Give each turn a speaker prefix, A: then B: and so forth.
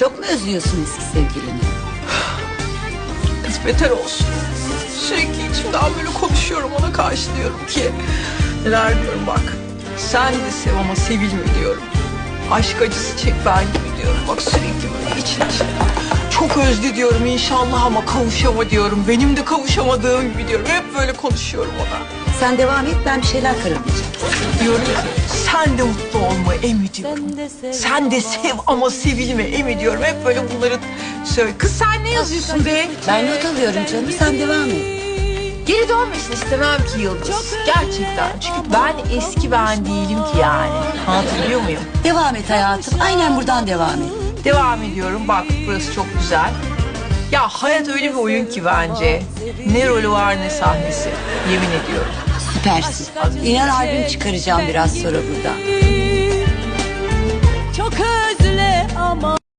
A: Çok mu özlüyorsun eski sevgilini?
B: Kız beter olsun. Sürekli içimden böyle konuşuyorum ona karşı diyorum ki. Neler diyorum bak. Sen de sev ama sevilme diyorum. Aşk acısı çek ben gibi diyorum. Bak sürekli böyle için içine. Çok özlü diyorum inşallah ama kavuşama diyorum. Benim de kavuşamadığım gibi diyorum. Hep böyle konuşuyorum ona.
A: Sen devam et ben bir şeyler kararlayacağım.
B: Diyorum ki sen de mutlu olma Emi diyorum. Sen de sev ama sevilme Emi diyorum. Hep böyle bunları söyle. Kız sen ne yazıyorsun be?
A: Ben not alıyorum canım sen devam et.
B: Geri dönmesini istemem ki Yıldız. Gerçekten. Çünkü ben eski ben değilim ki yani. Anlatabiliyor muyum?
A: Devam et hayatım. Aynen buradan devam et.
B: Devam ediyorum. Bak burası çok güzel. Ya hayat öyle bir oyun ki bence. Ne rolü var ne sahnesi. Yemin ediyorum.
A: Süpersin. İnan albüm çıkaracağım biraz sonra burada.